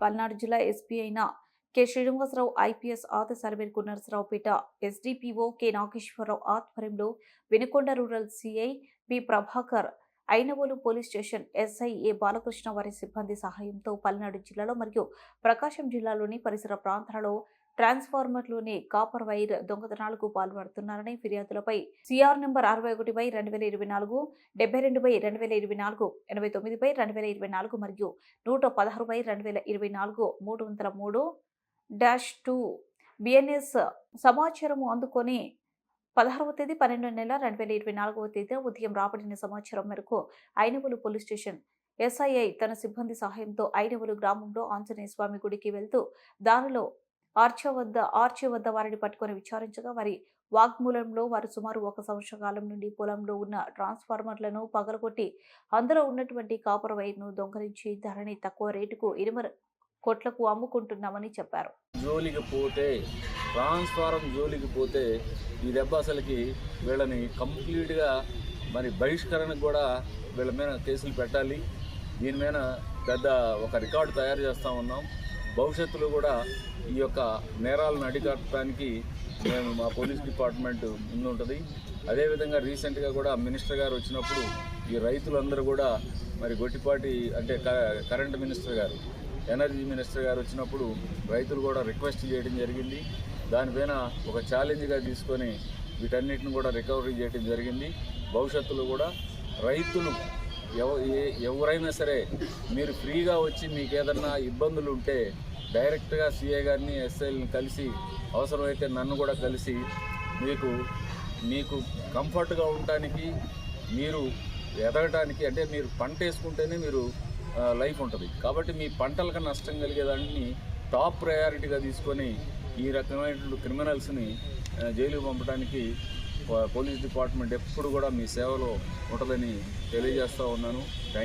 పల్నాడు జిల్లా ఎస్పీ అయిన K. Srinivasarao IPS ఆదేశాల మేరకు నరసరావుపేట ఎస్డిపిఓ కె. నాగేశ్వరరావు ఆధ్వర్యంలో Vinukonda rural CI B. Prabhakar Inavolu police station SI A. Balakrishna వారి సిబ్బంది సహాయంతో పల్నాడు జిల్లాలో మరియు ప్రకాశం జిల్లాలోని పరిసర ప్రాంతాలలో ట్రాన్స్ఫార్మర్లోని కాపర్ వైర్ దొంగతనాలకు పాల్పడుతున్నారని ఫిర్యాదులపై సిఆర్ నెంబర్ అరవై ఒకటి బై రెండు వేల ఇరవై నాలుగు డెబ్బై రెండు బై రెండు వేల ఇరవై నాలుగు ఎనభై తొమ్మిది బై రెండు వేల ఇరవై నాలుగు మరియు నూట పదహారు బై రెండు వేల ఇరవై నాలుగు మూడు వందల మూడు డాష్ టూ బిఎన్ఎస్ సమాచారము అందుకొని పదహారవ తేదీ పన్నెండవ నెల రెండు వేల ఇరవై నాలుగవ తేదీ ఉదయం రాబడిన సమాచారం మేరకు ఐనవలు పోలీస్ స్టేషన్ ఎస్ఐఐ తన సిబ్బంది సహాయంతో ఐనవలు గ్రామంలో ఆంజనేయ స్వామి గుడికి వెళ్తూ దారిలో ఆర్చ వద్ద ఆర్చి వద్ద వారిని పట్టుకొని విచారించగా వారి వాగ్మూలంలో వారు సుమారు ఒక సంవత్సర కాలం నుండి పొలంలో ఉన్న ట్రాన్స్ఫార్మర్లను పగలగొట్టి అందులో ఉన్నటువంటి కాపర్ వైర్ను దొంగలించి ధరని తక్కువ రేటుకు ఇరుమర కోట్లకు అమ్ముకుంటున్నామని చెప్పారు. జోలికి పోతే ట్రాన్స్ఫారం జోలికి పోతే ఈ దెబ్బ అసలుకి వీళ్ళని కంప్లీట్గా మరి బహిష్కరణకు కూడా వీళ్ళ మీద కేసులు పెట్టాలి. దీని మీద పెద్ద ఒక రికార్డు తయారు చేస్తూ ఉన్నాం. భవిష్యత్తులో కూడా ఈ యొక్క నేరాలను అడిగట్టడానికి మేము మా పోలీస్ డిపార్ట్మెంట్ ముందుంటుంది. అదేవిధంగా రీసెంట్గా కూడా మినిస్టర్ గారు వచ్చినప్పుడు ఈ రైతులందరూ కూడా మరి గొట్టిపాటి అంటే క- కరెంట్ మినిస్టర్ గారు ఎనర్జీ మినిస్టర్ గారు వచ్చినప్పుడు రైతులు కూడా రిక్వెస్ట్ చేయడం జరిగింది. దానిపైన ఒక ఛాలెంజ్గా తీసుకొని వీటన్నిటిని కూడా రికవరీ చేయడం జరిగింది. భవిష్యత్తులో కూడా రైతులు ఎవరైనా సరే మీరు ఫ్రీగా వచ్చి మీకు ఏదన్నా ఇబ్బందులు ఉంటే డైరెక్ట్గా సీఏ గారిని ఎస్ఐని కలిసి అవసరమైతే నన్ను కూడా కలిసి మీకు మీకు కంఫర్ట్గా ఉండటానికి మీరు ఎదగటానికి అంటే మీరు పంట వేసుకుంటేనే మీరు లైఫ్ ఉంటుంది. కాబట్టి మీ పంటలకు నష్టం కలిగేదాన్ని టాప్ ప్రయారిటీగా తీసుకొని ఈ రకమైన క్రిమినల్స్ని జైలుకు పంపడానికి పోలీస్ డిపార్ట్మెంట్ ఎప్పుడు కూడా మీ సేవలో ఉంటుందని తెలియజేస్తూ ఉన్నాను.